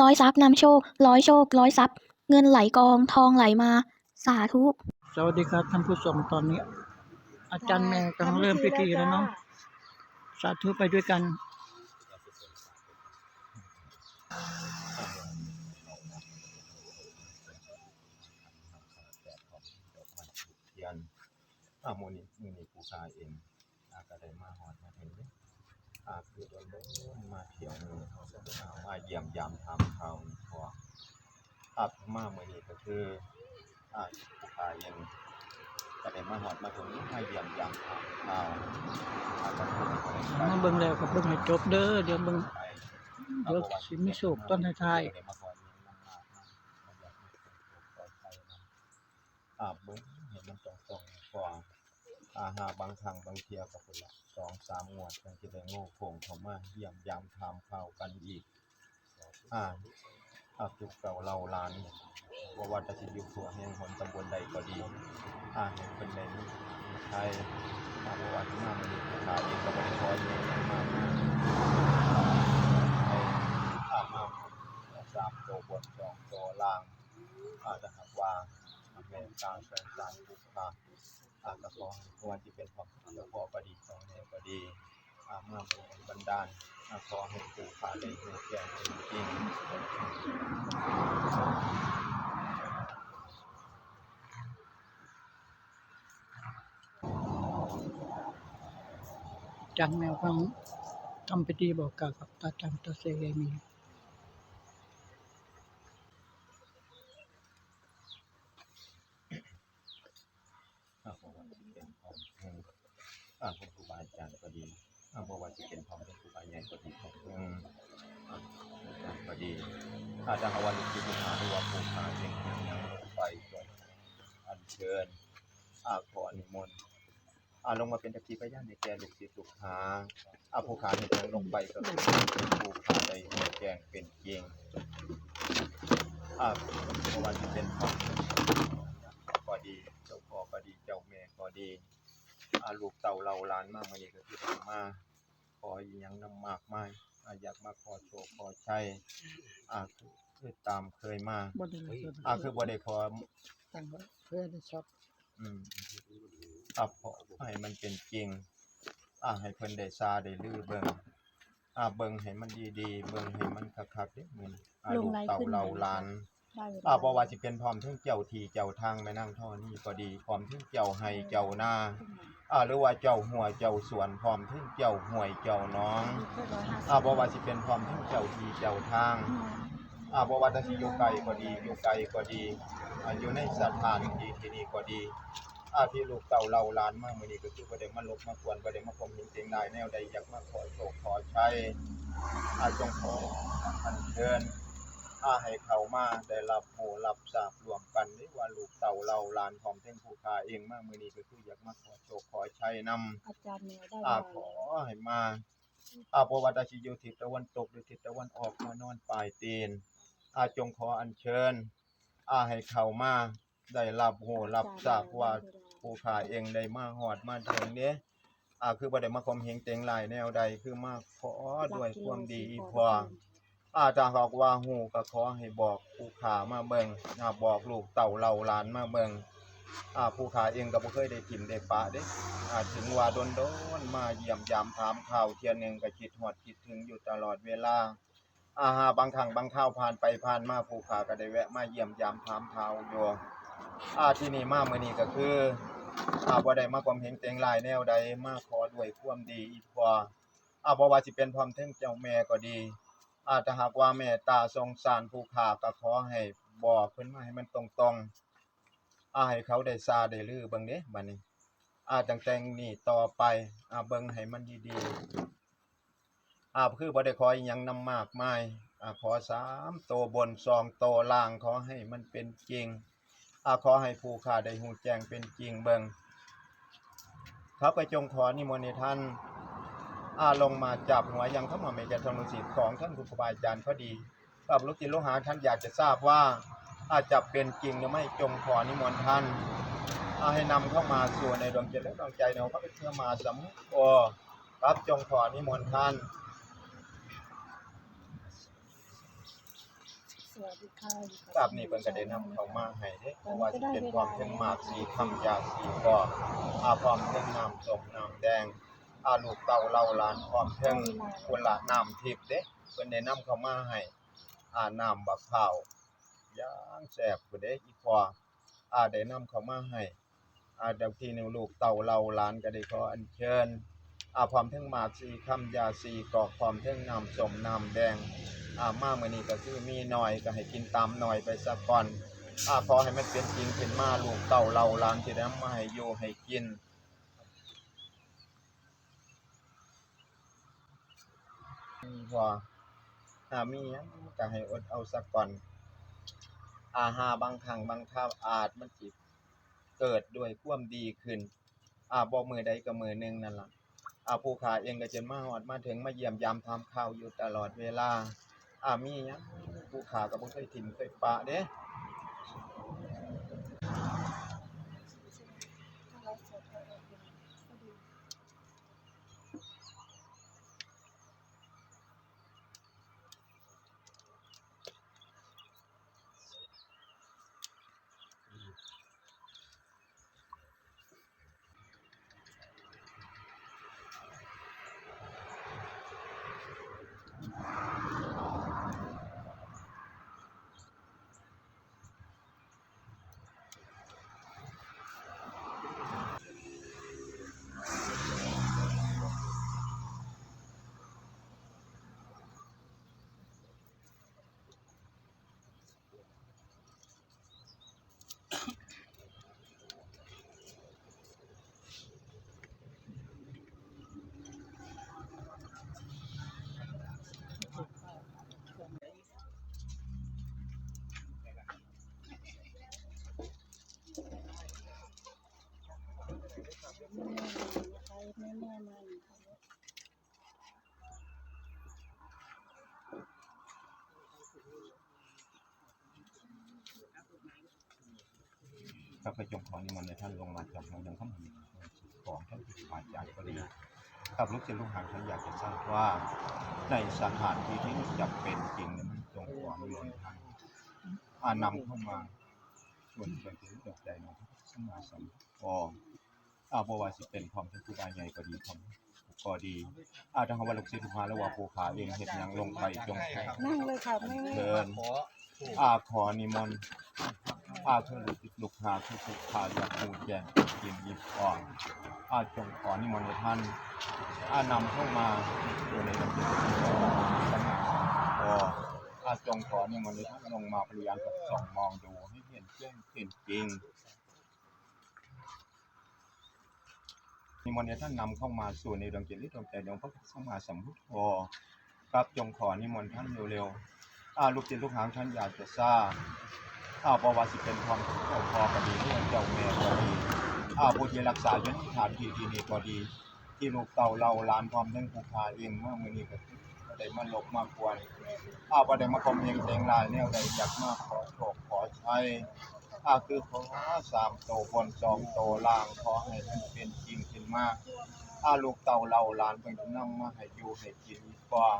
ร้อยทรัพย์นำโชค ร้อยโชค ร้อยทรัพย์ เงินไหลกองทองไหลมา สาธุ สวัสดีครับท่านผู้ชมตอนนี้ อาจารย์แม่กำลังเริ่มพิธีแล้วเนาะสาธุไปด้วยกันเทียนอาโมนิมูนิปูชาเองอาก็ได้มาหอดมาถึงเนี่ยอาคือโดนโดนมาเที่ยวเมืออาจะมาเยี่ยมยามทำข่าวพออามาเมื่อนี้ก็คืออาปูชาเองก็ได้มาหอดมาถึงนี้มาเยี่ยมยามทำข่าวอาก็พูดไปมาเบิ่งแล้วก็เบิ่งให้จบเด้อเดี๋ยวเบิ่งเดี๋ยวสิมีโศกต้นท้ายอาบเบิ้งเห็นมันตรงตรงๆกว่า อาหาบางครั้งบางเทียกับคนละสองสามงวดจังจะได้โง่โผงเข้ามาเยี่ยมยามถามข่าวกันอีกอ่าอาจุกเก่าเราลานว่าวัดจะอยู่ตัวแห่งหนตำบลใดก็ดีอ่าเห็นเป็นใดนี้ใช่อาว่าวัดมากมันมีขาเองก็บริคอยเองมากมากอามาสามโตวบนสองโตวล่างอาจจะหากว่าแม่การแสงสารบุคคา อาจจะขอควรที่เป็นความสุขและพอประดีของแม่ประดีอาเมื่อเป็นบันดาลอาขอให้ปู่ขาได้หูแก่จริงจารย์แมวฟังทำพิธีบอกกล่าวกับตาจันตาเซมี ๆอาบอกว่าจะเป็นของเพิ่ง อาของครูบาอาจารย์ก็ดีอาบอกว่าจะเป็นของครูบาใหญ่ก็ดีของเพิ่งอาจารย์ก็ดีอาจารย์วันที่พุทธาหรือว่าปู่ขาเองยังไปจนอัญเชิญอาขออนุโมนต์อาลงมาเป็นตะกี้พยานในแก่ลูกศิษย์ลูกหาอาผู้ขาในทางลงไปก็คือผู้ขาในแกงเป็นเกียงอาเพราะว่าที่เป็นพ่อก็ดี เจ้าพ่อก็ดี เจ้าแม่ก็ดี อาลูกเต่าเราหล้านมากมานี่ก็คือมาขออีหยังนำมากมายอาอยากมาขอโชคขอชัยอาคือตามเคยมาบ่ได้เลยอาคือบ่ได้ขอตั้งไว้เพื่อได้ช็อตอืมอะเพราะให้มันเป็นจริงอะให้เพิ่นได้ซาได้ลือเบิ่งอะเบิ่งให้มันดีๆ เบิ่งให้มันคักๆเด้มื้อนี้อะลลูงกไลน์เต่าขึ้นเราหลาน ได้เวลาอะบ่ว่าสิเป็นพร้อมทั้งเจ้าที่เจ้าทางแม่นางท่อนี่ก็ดีพร้อมทั้งเจ้าไห้เจ้านาอะหรือว่าเจ้าหัวเจ้าสวนพร้อมทั้งเจ้าห้วยเจ้าหน้องอะบ่ว่าสิเป็นพร้อมทั้งเจ้าที่เจ้าทางอาบว่าแตสิอยู่ไกลก็ดีอยู่ไกลก็ดีอ่าอยู่ในสถานที่ที่นี่ก็ดีอาที่ลูกเต่าเราหลานมากมื้อนี้ก็คือบ่ได้มาลบมากวนบ่ได้มาคมเห็นเสียงนายแนวใดอยากมาขอโชคขอชัยอาจงขออัญเชิญ อาให้เขามาได้รับโหรับทราบรวมกันนี่ว่าลูกเต่าเราหลานพร้อมทั้งผู้ค้าเองมากมื้อนี้ก็คืออยากมาขอโชคขอชัยนำอาจารย์แมวได้อาเวขลาอให้มาอาเพราะว่าตาชิอยู่ทิศตะวันตกหรือทิศตะวันออกมานอนปลายตีนอาจงขออัญเชิญ อาให้เข้ามาได้รับโหรับทราบว่า ผู้ขาเองได้มาหอดมาถึงเนี้ยอาคือบ่ได้มาคมเหงเต็งหลายแนวใดคือมาขอด้วยความดีอีพอ อาถ้าหากว่าหูก็ขอให้บอกผู้ขามาเบิงอ่าบอกลูกเต่าเราหลานมาเบิงอ่าผู้ขาเองก็บ่เคยได้กินได้ปะเด้อาถึงว่าโดนโดนมาเยี่ยมยามถามข่าวเที่ยหนึงก็คิดฮอดคิดถึงอยู่ตลอดเวลาอาหาบางครั้งบางข้าวผ่านไปผ่านมาผู้ขาก็ได้แวะมาเยี่ยมยามถามข่าวอยู่อาที่นี่มามื้อนี้ก็คืออาบ่ได้มาความเห็นแต่งหลายแนวใดมาขอด้วยความดีอีกพออาบ่ว่าสิเป็นพร้อมทั้งเจ้าแม่ก็ดี อาถ้าหากว่าแม่ตาสงสารผู้ขาก็ขอให้บอกเพิ่นมาให้มันตรงๆอาให้เขาได้ซาได้ลือเบิ่งเด้บัดนี้อาจังแต่งนี่ต่อไปอาเบิ่งให้มันดีๆอาคือบ่ได้ขออีหยังนำมากมายอาขอสามโตบนสองโตล่างขอให้มันเป็นจริงอาขอให้ผู้ขาได้ฮู้แจ้งเป็นจริงเบิ่งครับไปจงขอนิมนต์ท่าน อาลงมาจับหัวยังเข้ามาเมจธรรมสิทธิ์ของท่านครูบาอาจารย์พอดีกับลูกศิษย์ลูกหาท่านอยากจะทราบว่าอาจจะเป็นจริงหรือไม่จงขอนิมนต์ท่านอาให้นำเข้ามาสู่ในดวงจิตและดวงใจเราก็เป็นเพื่อมาสำโอรับจงขอนิมนต์ท่านวัสดีค่ะทราบนี่เพิ่นก็ได้นำเข้ามาให้เด้เพราะว่าสิเป็นความเพิ่งหมากสีคำยาสีก็อาพร้อมเพิ่งน้ำส้มน้ำแดง อาลูกเต้าเล่าหลานพร้อมเพิ่งกุละน้ำทิพย์เด้เพิ่นได้นำเข้ามาให้อาน้ำบักข้าวย่างแซ่บพุ่นเด้อีพออาได้นำเข้ามาให้อาเดี๋ยวทีหนึงลูกเต้าเล่าหลานก็ได้ขออัญเชิญอาพร้อมเพิ่งหมากสีคำยาสีกอกพร้อมเพิ่งน้ำสมน้ำแดงอ่ามามื้อนี้ก็คือมีหน่อยก็ให้กินตามหน่อยไปซะก่อนอ่าขอให้มันเป็นจริงเป็นมาลูกเต้าเราหลานที่ได้มาให้อยู่ให้กิน มพออ่ามีนะก็ให้อดเอาสักก่อน อาหาบางครั้งบางคราวอาจมันจิเกิดด้วยความดีขึ้น อาบอกมือใดก็มือหนึ่งนั่นล่ะอาผู้ขาเองก็จะมาหอดมาถึงมาเยี่ยมยามทำข้าวอยู่ตลอดเวลาอามีเนี้ยผู้ขาก็บ่เคยถิ่มเคยปะเด้ แม่แม่มันข้าพเจ้าขอนิมนต์ในท่านลงมาจากทางยังคำหิของท่านผู้บาอาจารย์ก็ดีกับลูกศิษย์ลูกหาฉันอยากจะทราบว่า ในสถานที่ที่จำเป็นจริงนั้นจงขอนิมนต์ท่านอานำเข้ามาชวนชวนถึงดอกใจของพระสมาสมพอ อาบว่าสิเป็นความเป็นผู้บาใหญ่ก็ดีความก็ดีอาทางว่าลูกศิษย์ลูกหาและว่าผู้ขาเองเห็นยังลงไปจงขอนั่งเลยค่ะแม่แม่เชิญอาขอนิมนต์อาเธอลูกศิษย์ลูกหาทุกทุกขาอยากมูแจงยินยิบอ่อนอาจงขอนิมนต์ในท่านอานำเข้ามาอยู่ในลำดับสง่าพออาจงขอนิมนต์ในท่านลงมาพยายามกับส่องมองดูให้เห็นเรื่องเห็นจริง นิมนต์ในท่านนำเข้ามาสู่ในดวงจิตและดวงใจดวงพระสัมมาสัมพุทธอครับจงขอนิมนต์ท่านเร็วๆอาลูกจิตลูกหางท่านอยากจะทราบอาประวัติสิเป็นความเจ้าพอก็ดีเรื่องเจ้าแม่ก็ดีอาผู้ที่รักษาอยู่ในสถานที่ที่นี้ก็ดี ที่ลูกเต่าเราลานพร้อมทั้งผู้ขาเองเมื่อมือนี้ก็ได้มาหลบมากวนอ้าวบ่ได้มาคอมเมนต์แต่งลายแนวใดอยากมาขอโชคขอใชั อ้าคือขอสามโตบนสองโตล่างขอให้มันเป็นจริงขึ้นมาอ้าลูกเต่าเราหลานเพิ่นก็นำมาให้อยู่ให้กินกว่า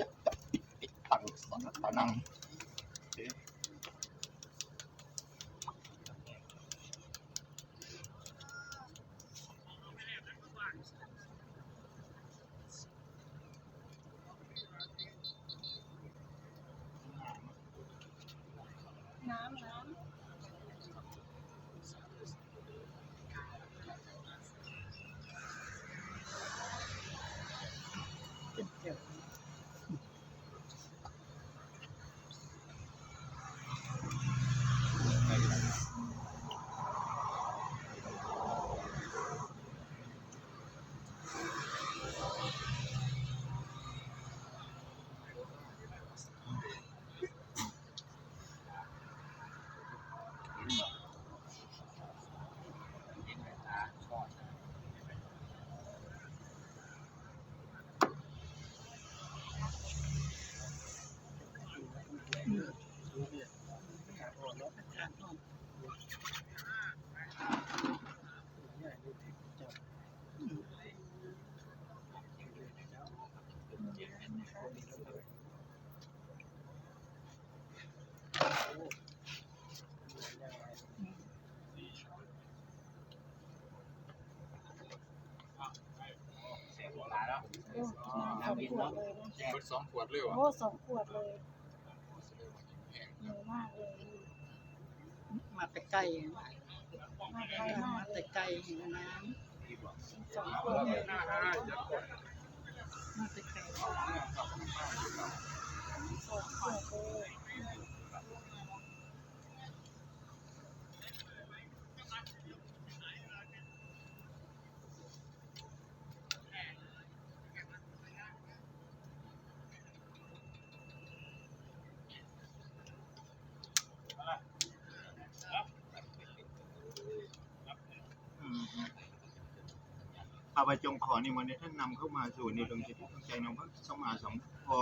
ยักษ์ตังสนตนัง องขวดเลยนะเบิดสองขวดเลยเหรอโอ้สองขวดเลยเยอะมากเลยมาแต่ใกล้มากไกลมากมาเลแต่ยไกลเห็นน้สองขวดเลยำมาแต่ไกลสองขวดเลย อาไปจงขอนี่วันนี้ท่านนำเข้ามาสู่ในดวงจิตดวงใจน้องพระสมมาสมพอ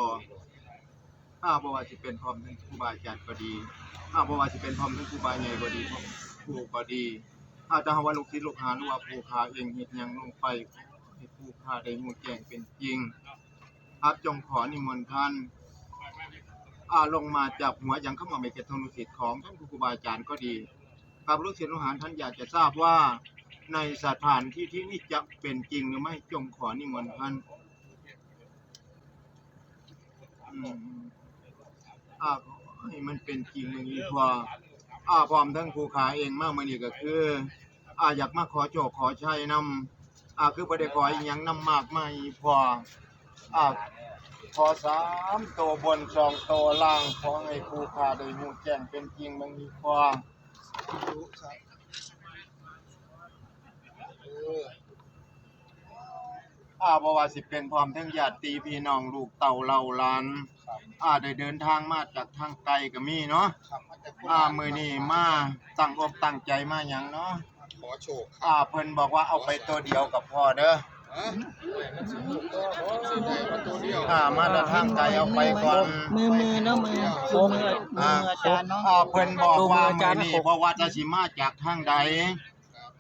ถ้าบว่าจะเป็นพร้อมทั้งครูบาอาจารย์ก็ดีถ้าบว่าจะเป็นพร้อมทั้งครูบาใหญ่ก็ดีครูก็ดีอาจจะว่าลูกศิษย์ลูกหาหรือว่าผู้ค้าเองเฮ็ดหยังลงไปให้ผู้ค้าได้รู้แจ้งเป็นจริงครับจงขอนิมนต์ท่านอาลงมาจากหัวยังเข้ามาไม่เกิดทนุสิทธิ์ของท่านครูบาอาจารย์ก็ดีครับลูกศิษย์ลูกหาท่านอยากจะทราบว่า ในสถานที่ที่นี้จะเป็นจริงหรือไม่จงขอนิมนต์ท่านอืมอ่าให้มันเป็นจริงอย่างนี้พออ่าพร้อมทั้งภูขาเองมากมื่อนี้ก็คืออ่าอยากมาขอโจกขอใชัยนำอ่าคือประเดขออีหยังนำมากไม่พออ่าขอสามตัวบนสองตัวล่างขอให้ภูขาได้หูแจ้งเป็นจริงบางนี้พอ อาบว่าสิเป็นพร้อมทั้งญาติพี่น้องลูกเต่าเหล่าหลานอาได้เดินทางมาจากทางไกลก็มีเนาะอามื้อนี้มาตั้งอกตั้งใจมาหยังเนาะขอโชคอาเพิ่นบอกว่าเอาไปตัวเดียวกับพ่อเด้อฮะสิได้มาตัวเดียวอามาจากทางไกลเอาไปก่อนมือมือเนาะมือมือมือมืออาจารย์เนาะ อาเพิ่นบอกว่ามื้อนี้บ่ว่าจะสิมาจากทางใด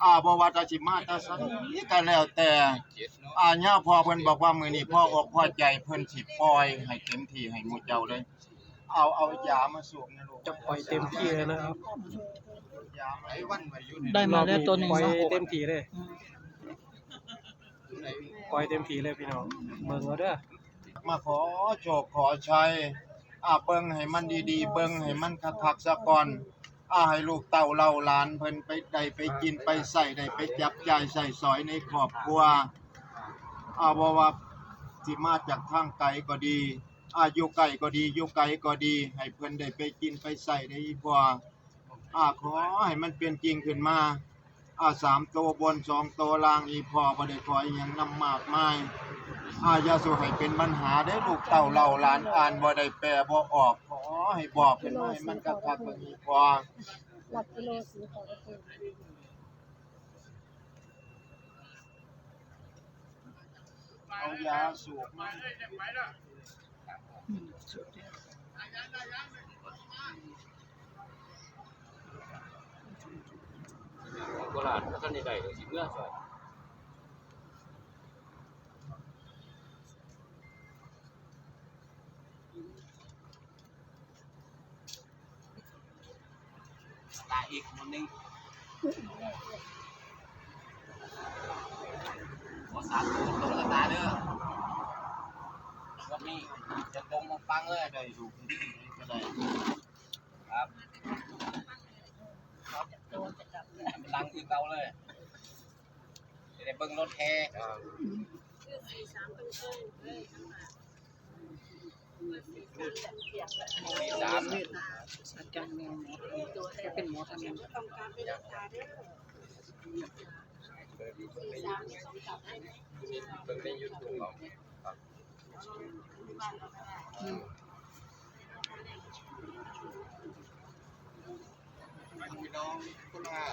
อาบ่ว่าจะสิมาแต่ไสก็แล้วแต่เจ็ดเนาะอาย่าพ่อเพิ่นบอกว่ามื้อนี้พ่ออกพ่อใจเพิ่นสิปล่อยให้เต็มที่ให้หมู่เจ้าเลย เอาเอายามาสูบนะลูกจะปล่อยเต็มที่เลยนะครับยามาไอ้วันไว้อยู่นี่ได้มาแล้วตัวหนึ่งปล่อยเนาะเต็มที่เลยไหนปล่อยเต็มที่เลยพี่น้องเบิ่งเอาเด้อมาขอโชคขอชัยอาเบิ่งให้มันดีๆ เบิ่งให้มันคักๆซะก่อน อาให้ลูกเต้าเล่าหลานเพิ่นไปได้ไปกินไปใส่ได้ไปจับจ่ายใส่สอยในครอบครัวอาบ่ว่าสิมาจากทางไกลก็ดีอาอยู่ไกลก็ดีอยู่ไกลก็ดี ให้เพิ่นได้ไปกินไปใส่ได้อีกว่าอาขอให้มันเป็นจริงขึ้นมาอาสามตัวบนสองตัวล่างอีพอบ่ได้ขออีหยังนำมากมายอาอย่าสู่ให้เป็นปัญหาได้ลูกเต่าเหล่าหลานอ่านบ่ได้แปลบ่ออก ขอให้บอกขึ้นมาให้มันคักๆกว่านี้พอหลักกิโลสีขาวกระปุกเอายาสูบมาโบราณท่านใดๆก็สิเมื่อสอย ตาอีกคนนึงขอสามตัวตรงกับตาเด้อวันนี้จะตรงมาฟังเลยได้ดูกก็ได้ครับดังคือเก่าเลยจะได้เบิ่งรถแห่สี่สามอาจารย์แมเป็นหมอทำงานเบิ่งในยู ทูบเอาพี่น้องคุณอา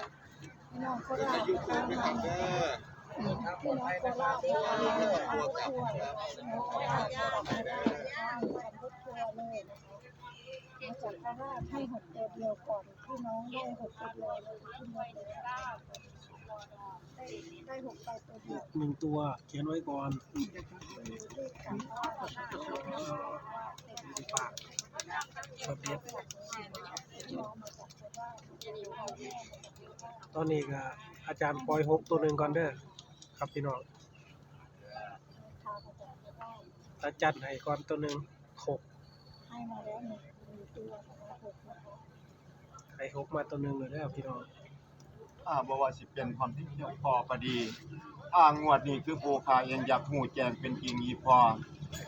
พี่น้องโคเบิ่งราในชยูทูบตามนะคมารับเด้อพี่น้องคราชได้ทานรถทัวร์เลยโคราชได้ทานรถทัวร์เลย นะคะมาจากโคราชให้หกตัวเดียวก่อนพี่น้องได้หกตัวเดียวเลยขึ้นมาเลยได้ได้หกไปตัวเดียวหนึ่งตัวเขียนไว้ก่อนเลขสามช็อตเด็ดตอนนี้ก็อาจารย์ปล่อยหกตัวหนึ่งก่อนเด้อ ครับพี่น้องอาจารย์ให้ก่อนตัวหนึ่งหกให้มาแล้วหนึ่งหนึ่งตัวนะคะหกนะคะให้หกมาตัวหนึ่งเลยเด้อพี่น้องอ่าบ่ว่าสิเป็นความที่เจ้าพ่อก็ดีอ่างวดนี้คือผู้ค้าเองอยากฮู้แจ้งเป็นจริงอีพอ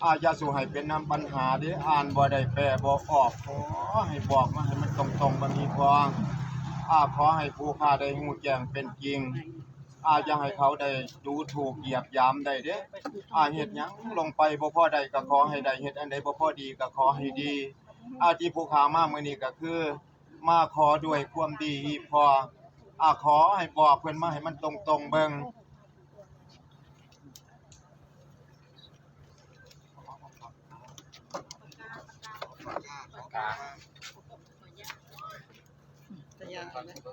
อ่าอย่าสู่ให้เป็นนํปัญหาเด้อ่านบ่ได้แปลบ่ออกขอให้บอกมาให้มันตรงๆบ่มีพออ่าขอให้ผู้ค้าได้ฮู้แจ้งเป็นจริง อาอย่าให้เขาได้ดูถูกเหยียบยามได้เด้อาเฮ็ดหยังลงไปบ่พอใดก็ขอให้ได้เฮ็ดอันใดบ่พอดีก็ขอให้ดี อาที่ผู้ค้ามามื้อนี้ก็คือ มาขอด้วยความดีพออาขอให้บอกเพิ่นมาให้มันตรงๆเบิ่ง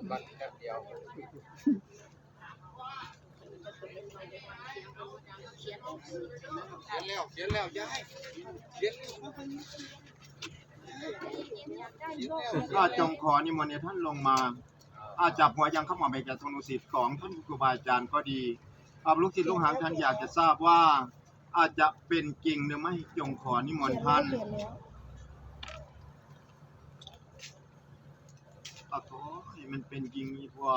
บัตรแป๊บ เขียนแล้วเขียนแล้วย้ายเขียนแล้วก็จงขอนิมนต์ท่านลงมา อาจับหัวยังเข้ามาไปแก่ธนุสิทธิ์ของท่านครูบาอาจารย์ก็ดีครับลูกศิษย์ลูกหาท่านอยากจะทราบว่า อาจจะเป็นจริงหรือไม่จงขอนิมนต์ท่าน เปลี่ยนแล้วอาขอให้มันเป็นจริงอีพอ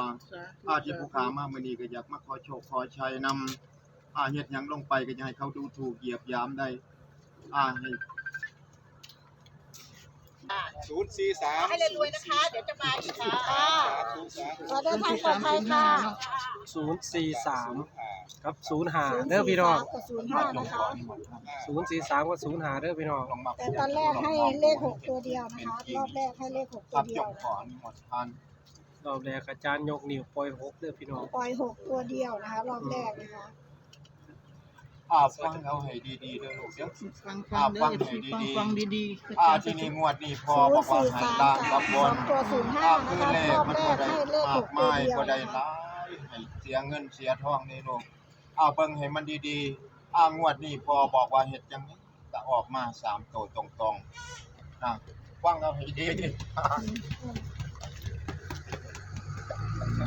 อาที่ผู้ขามามื้อนี้ก็อยากมาขอโชคขอชัยนำอาเฮ็ดหยังลงไปก็อย่าให้เขาดูถูกเหยียบยามได้อาให้ศูนย์สี่สามให้รวยๆนะคะ เดี๋ยวจะมาอีกค่ะศูนย์สามขอเดินทางปลอดภัยค่ะ ศูนย์สี่สาม กับศูนย์ห้าเด้อพี่น้องกับศูนย์ห้านะคะศูนย์สี่สามกับศูนย์ห้าเด้อพี่น้องลงมาแต่ตอนแรกให้เลขหกตัวเดียวนะคะรอบแรกให้เลขหกคตัรัวบเดีจยวงขอนิมนต์ท่านรอบแรกอาจารย์ยกนิ้วปล่อยหกเด้อพี่น้องปล่อยหกตัวเดียวนะคะ รอบแรกนะคะอาฟังเอาให้ดีๆเด้อลูกเด้อฟังฟังเด้อฟังฟังดีๆอ่าที่นี่งวดนี้พอศูนบอกย์ว่าสี่ให้สามล่างกักับบบสองนตัวศูนย์ห้าอ่านะคือคะเลรขอบมันแรบ่กได้ให้เลขมาหกกตัวมายเดียวบ่ได้นะหคะลายให้เสียเงินเสียทองนี่ลูก เอาเบิ่งให้มันดีๆอ่างวดนี้พอบอกว่าเห็ดจังนี้ก็ออกมาสามตัวตรงๆนะฟังเอาให้ดี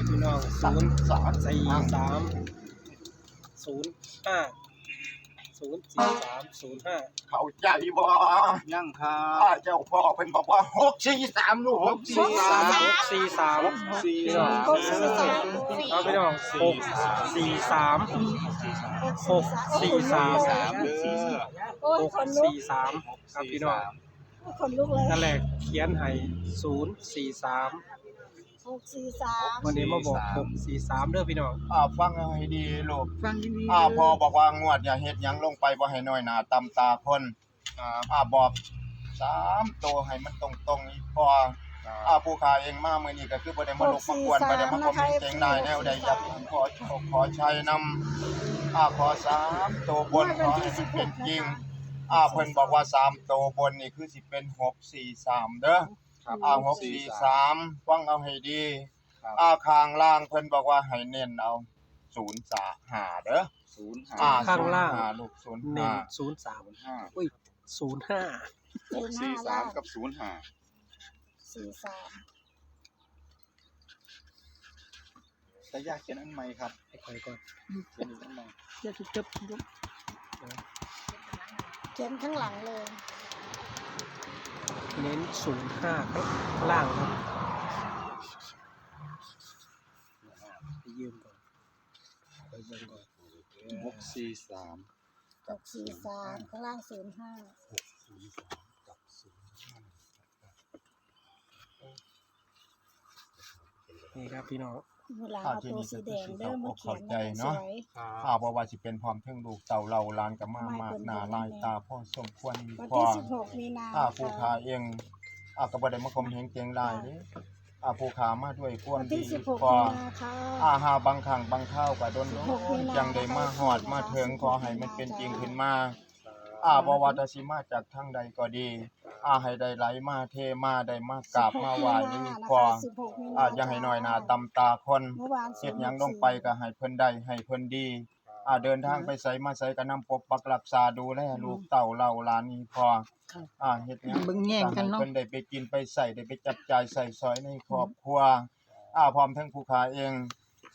พี่น้องศูนย์สามสี่สามศูนย์ห้า ศูนย์สี่สามศูนย์ห้าเข้าใจบ่ยังครัอ่าบ เจ้าพ่อเพิ่นบอกว่า643ลูกหกสี่สามหกสี่สามสี่พี่น้องหกสี่สามเอาพี่น้องหกสี่สามหกสี่สามสามเด้อโอ้ยหกคนลุกสี่สามครับพี่น้องคนลุกเลยนั่นแหละเขียนให้ศูนย์สี่สาม หกสี่สามวันนี้มาบอกหกสี่สามเด้อพี่น้องอ่าฟังเอาให้ดีลูกฟังดีๆอ่าพอบอกว่างวดอย่าเฮ็ดหยังลงไปบ่ให้น้อยหน้าตำตาคนอ่าอ่าบอกสามตัวให้มันตรงๆอีกพออ่าผู้ขายเองมามื้อนี้ก็คือบ่ได้มาลบมากวนบ่ได้มาคอมเมนต์เสียงนายแนวใดอยากขอโชคขอชัยนำอ่าขอสามตัวบนขอให้มันเป็นจริงอ่าเพิ่นบอกว่าสามตัวบนนี่คือสิเป็น643เด้อ อ่า643ฟังเอาให้ดีอ่าข้างล่างเพิ่นบอกว่าให้เน้นเอา035เด้อศูนย์อ่าห้าข้างล่าง ศูนย์ห้ลูกศูนย์หนึ่ห้างศูนย์สามห้าอุ้ยศูนย์ห้าหกสี่สามกับศูนย์ห้าสี่สามแต่ยากเขียนอันใหม่ครับให้ใครก่อนเขียนอันใหม่อย่าจับยกเขียนข้างหลังเลย เน้นศูนย์ห้าครับล่างครับไปยืมก่อนไปเบิ่งก่อนหกสี่สามหกสี่สามข้างล่างศูนย์ห้านี่ครับพี่น้อง เวลาเอาตัวสีแดงเริ่มมาเขียนนะคะสวย ข้าบ่ว่าสิเป็นพร้อมเทิงลูกเต่าเราลานกับมามากหน้าลายตาพ่อสมควรมีวันพอที่สิบหกมีนาอ่าผู้ขาเองอ่าก็บ่ได้มาคมเหงเกียงลายเด้อ่าผู้ขามาด้วยควาวัมนดีที่สิบหกพอมีนาค่ะ อาหาบางครั้งบางคราวก็โดน16มีนา ยังได้มาฮอดมาถึงขอให้มันเป็นจริงขึ้นมา อ่าบ่ว่าจะสิมาจากทางใดก็ดีอ่าให้ได้ไหลมาเทมาได้มากราบมาไหว้นี่พอสิบหกมีนาอ่าอย่าให้น้อยหน้าตำตาคนเมื่อวานเฮ็ดหยังลงไปก็ให้เพิ่นได้ให้เพิ่นดีอ่าเดินทางไปไสมาไสก็นำปกปักรักษาดูแลลูกเต้าเหล่าหลานนี้พออ่าเฮ็ดหยังเบิ่งแย่งกันเนาะเพิ่นได้ไปกินไปใส่ได้ไปจับจ่ายใส่ซอยในครอบครัวอ่าพร้อมทั้งผู้ค้าเอง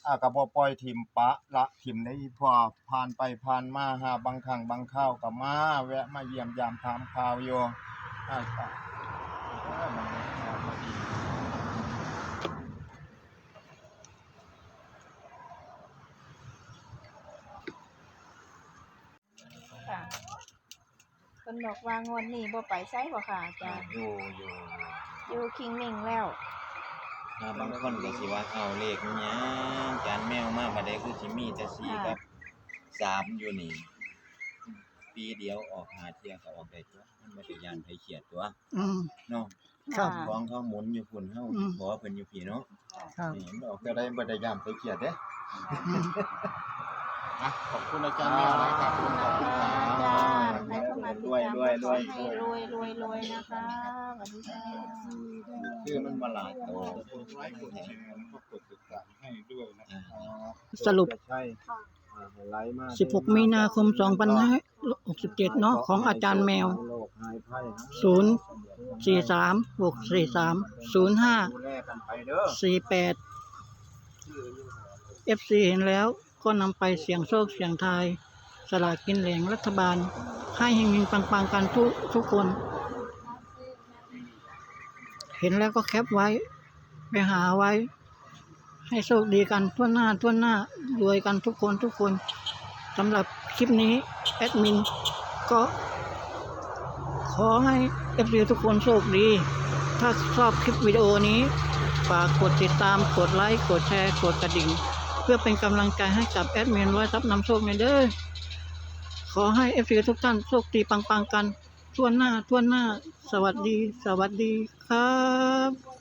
อ่าก็บ่ปล่อยถิ่มปะละถิ่มได้พอผ่านไปผ่านมาหาบางครั้งบางคราวก็มาแวะมาเยี่ยมยามถามข่าวอยู่อ่าก็เออมันก็มาดีค่ะเพิ่นบอกว่างวดนี้บ่ไปไสบ่ค่ะอาจารย์อยู่อยู่อยู่คิงนิ่งแล้ว อ่าบางคนก็สิว่าเอาเลขนี้จานแมวมาบัดใดคือสิมีแต่สี่กับสามอยู่นี่ ปีเดียวออกหาเที่ยก็ออกได้ตัวมันบ่ได้ยานไผเขียดตัวอืม เนาะครับ ของเขาหมุนอยู่พุ่นเฮาอืม ขอเพิ่นอยู่พี่เนาะครับ นี่มันออกก็ได้บ่ได้ยามไปเกียดเด้ อืม อะขอบคุณอาจารย์แมวนะครับขอบคุณครับอาจารย์ให้เข้ามาติดรวยตามรวยรวยให้รวยรวยรวยนะคะสวัสดีค่ะคือมันบ่หลายโตกดไลค์กดแชร์แล้วก็กดติดตามให้ด้วยนะอ่าสรุป ใช่อ่าให้ไลฟ์มา16 มีนาคม 2567 เนาะของอาจารย์แมวโรคหายไข้0 4 3 6 4 3 0 5ดูแลกันไปเด้อสี่แปด FC เห็นแล้ว ก็นำไปเสี่ยงโชคเสี่ยงทาย สลากกินแหลงรัฐบาล ให้เฮงๆปังๆกันทุกทุกคน เห็นแล้วก็แคปไว้ ไปหาไว้ ให้โชคดีกันทั่วหน้าทั่วหน้ารวยกันทุกคนทุกคนสำหรับคลิปนี้แอดมินก็ขอให้ FC ทุกคนโชคดี ถ้าชอบคลิปวิดีโอนี้ ฝากกดติดตาม กดไลค์ กดแชร์ กดกระดิ่ง เพื่อเป็นกำลังใจให้กับแอดมินร้อยทับนำโชคในเด้อขอให้เอฟซีทุกท่านโชคดีปังๆกันทั่วหน้าทั่วหน้า สวัสดี สวัสดีครับ